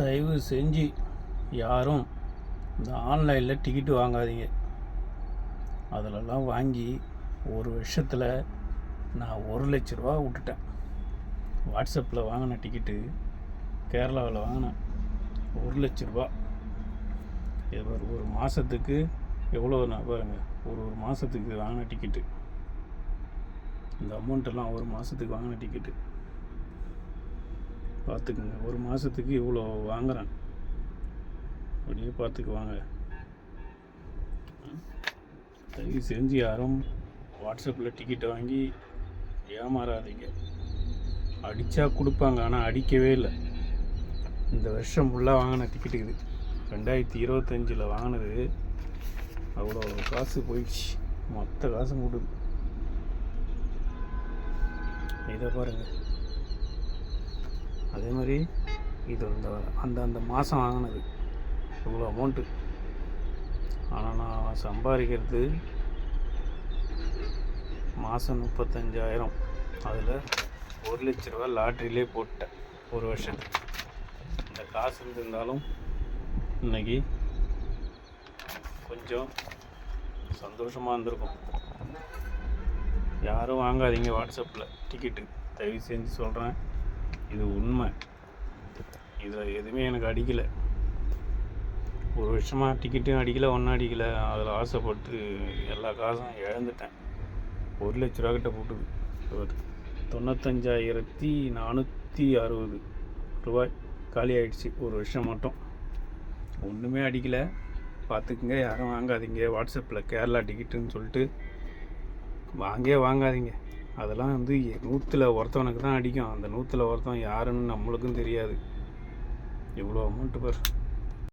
தயவு செஞ்சு யாரும் இந்த ஆன்லைனில் டிக்கெட்டு வாங்காதீங்க. அதிலெல்லாம் வாங்கி ஒரு வருஷத்தில் நான் ஒரு லட்ச ரூபா விட்டுட்டேன். வாட்ஸ்அப்பில் வாங்கின டிக்கெட்டு கேரளாவில் வாங்கினேன் ஒரு லட்ச ரூபா. இது ஒரு ஒரு மாதத்துக்கு எவ்வளோ நான் பாருங்க ஒரு ஒரு மாதத்துக்கு வாங்கின டிக்கெட்டு இந்த அமௌண்ட்டெல்லாம் ஒரு மாதத்துக்கு வாங்கின டிக்கெட்டு பார்த்துக்குங்க. ஒரு மாதத்துக்கு இவ்வளோ வாங்குறேன். அப்படியே பார்த்துக்குவாங்க. தயவு செஞ்சு யாரும் வாட்ஸ்அப்பில் டிக்கெட்டை வாங்கி ஏமாறாதீங்க. அடித்தா கொடுப்பாங்க ஆனால் அடிக்கவே இல்லை. இந்த வருஷம் ஃபுல்லாக வாங்கின டிக்கெட் இது. ரெண்டாயிரத்தி இருபத்தஞ்சில் வாங்கினது அவ்வளோ காசு போயிடுச்சு. மொத்த காசும் கொடுது இதை பாருங்கள் அதே மாதிரி இது அந்த அந்த அந்த மாதம் வாங்கினது. இவ்வளோ அமௌண்ட்டு ஆனால் நான் சம்பாதிக்கிறது மாதம் முப்பத்தஞ்சாயிரம். அதில் ஒரு லட்ச ரூபா லாட்ரிலே போட்டேன் ஒரு வருஷத்துக்கு. இந்த காசு இருந்திருந்தாலும் இன்னைக்கு கொஞ்சம் சந்தோஷமாக இருந்திருக்கும். யாரும் வாங்காதீங்க வாட்ஸ்அப்பில் டிக்கெட்டு தயவு செஞ்சு சொல்கிறேன் இது உண்மை. இதில் எதுவுமே எனக்கு அடிக்கலை. ஒரு வருஷமாக டிக்கெட்டும் அடிக்கலை ஒன்றும் அடிக்கலை. அதில் ஆசைப்பட்டு எல்லா காசும் இழந்துட்டேன். ஒரு லட்ச ரூபா கிட்ட போட்டுது. ஒரு தொண்ணூத்தஞ்சாயிரத்தி நானூற்றி அறுபது ரூபாய் காலி ஆகிடுச்சி ஒரு வருஷம் மட்டும். ஒன்றுமே அடிக்கலை. பார்த்துக்குங்க யாரும் வாங்காதீங்க. வாட்ஸ்அப்பில் கேரளா டிக்கெட்டுன்னு சொல்லிட்டு வாங்கே வாங்காதீங்க. அதெல்லாம் வந்து நூற்றில் ஒருத்தவனுக்கு தான் அடிக்கும். அந்த நூற்றில் ஒருத்தவன் யாருன்னு நம்மளுக்கும் தெரியாது. இவ்வளோ அமௌண்ட்டு பேர்.